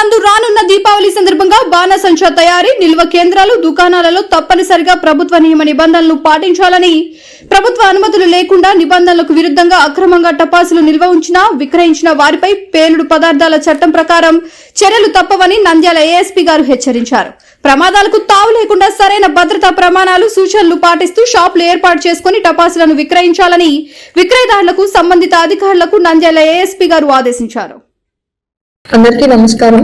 నందు రానున్న దీపావళి సందర్భంగా బాణసంచా తయారీ నిల్వ కేంద్రాలు దుకాణాలలో తప్పనిసరిగా ప్రభుత్వ నియమ నిబంధనలు పాటించాలని ప్రభుత్వ అనుమతులు లేకుండా నిబంధనలకు విరుద్ధంగా అక్రమంగా టపాసులు నిల్వ ఉంచిన విక్రయించిన వారిపై పేలుడు పదార్థాల చట్టం ప్రకారం చర్యలు తప్పవని నంద్యాల ఏఎస్పీ గారు హెచ్చరించారు. ప్రమాదాలకు తావు లేకుండా సరైన భద్రతా ప్రమాణాలు సూచనలు పాటిస్తూ షాపులు ఏర్పాటు చేసుకుని టపాసులను విక్రయించాలని విక్రయదారులకు సంబంధిత అధికారులకు నంద్యాల ఏఎస్పీ గారు ఆదేశించారు. అందరికీ నమస్కారం.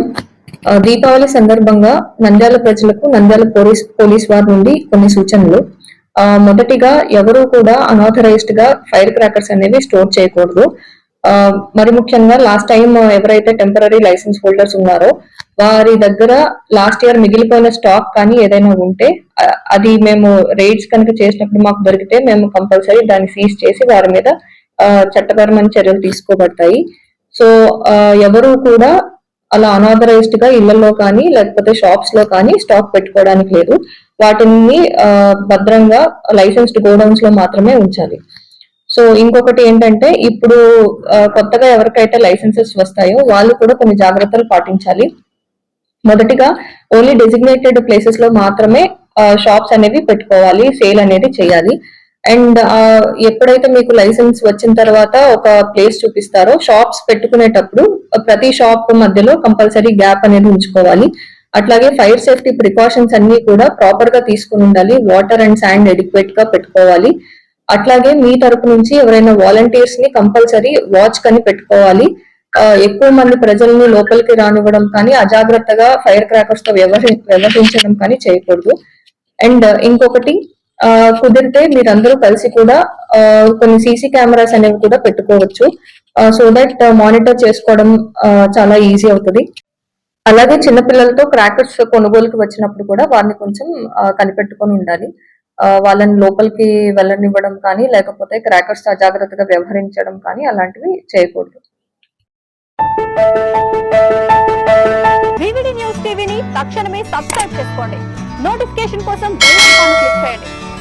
దీపావళి సందర్భంగా నంద్యాల ప్రజలకు నంద్యాల పోలీస్ పోలీస్ వారి నుండి కొన్ని సూచనలు. మొదటిగా ఎవరు కూడా అనాథరైజ్డ్గా ఫైర్ క్రాకర్స్ అనేవి స్టోర్ చేయకూడదు. మరి ముఖ్యంగా లాస్ట్ టైం ఎవరైతే టెంపరీ లైసెన్స్ హోల్డర్స్ ఉన్నారో వారి దగ్గర లాస్ట్ ఇయర్ మిగిలిపోయిన స్టాక్ కానీ ఏదైనా ఉంటే అది మేము రేట్స్ కనుక చేసినప్పుడు మాకు దొరికితే మేము కంపల్సరీ దాన్ని సీజ్ చేసి వారి మీద చట్టపరమైన చర్యలు తీసుకోబడతాయి. సో ఎవరు కూడా అలా అనాథరైజ్డ్గా ఇళ్ళలో కానీ లేకపోతే షాప్స్లో కానీ స్టాక్ పెట్టుకోవడానికి లేదు. వాటిని భద్రంగా లైసెన్స్డ్ గోడౌన్స్లో మాత్రమే ఉంచాలి. సో ఇంకొకటి ఏంటంటే ఇప్పుడు కొత్తగా ఎవరికైతే లైసెన్సెస్ వస్తాయో వాళ్ళు కూడా కొన్ని జాగ్రత్తలు పాటించాలి. మొదటిగా ఓన్లీ డెసిగ్నేటెడ్ ప్లేసెస్లో మాత్రమే షాప్స్ అనేవి పెట్టుకోవాలి సేల్ అనేది చేయాలి. అండ్ ఎప్పుడైతే మీకు లైసెన్స్ వచ్చిన తర్వాత ఒక ప్లేస్ చూపిస్తారో షాప్స్ పెట్టుకునేటప్పుడు ప్రతి షాప్ మధ్యలో కంపల్సరీ గ్యాప్ అనేది ఉంచుకోవాలి. అట్లాగే ఫైర్ సేఫ్టీ ప్రికాషన్స్ అన్ని కూడా ప్రాపర్గా తీసుకుని ఉండాలి. వాటర్ అండ్ శాండ్ ఎడిక్వేట్గా పెట్టుకోవాలి. అట్లాగే మీ తరపు నుంచి ఎవరైనా వాలంటీర్స్ని కంపల్సరీ వాచ్ కని పెట్టుకోవాలి. ఎక్కువ మంది ప్రజల్ని లోపలికి రానివ్వడం కానీ అజాగ్రత్తగా ఫైర్ క్రాకర్స్తో వ్యవహరి వ్యవహరించడం కానీ చేయకూడదు. అండ్ ఇంకొకటి కుదిరితే మీరందరూ కలిసి కూడా కొన్ని సీసీ కెమెరాస్ అనేవి కూడా పెట్టుకోవచ్చు. సో దట్ మానిటర్ చేసుకోవడం చాలా ఈజీ అవుతుంది. అలాగే చిన్నపిల్లలతో క్రాకర్స్ కొనుగోలుకి వచ్చినప్పుడు కూడా వారిని కొంచెం కనిపెట్టుకొని ఉండాలి. వాళ్ళని లోపలికి వెళ్ళనివ్వడం కానీ లేకపోతే క్రాకర్స్ అజాగ్రత్తగా వ్యవహరించడం కానీ అలాంటివి చేయకూడదు. న్యూస్ టీవీని తక్షణమే సబ్స్క్రైబ్ చేసుకోండి. నోటిఫికేషన్ కోసం క్లిక్ చేయండి.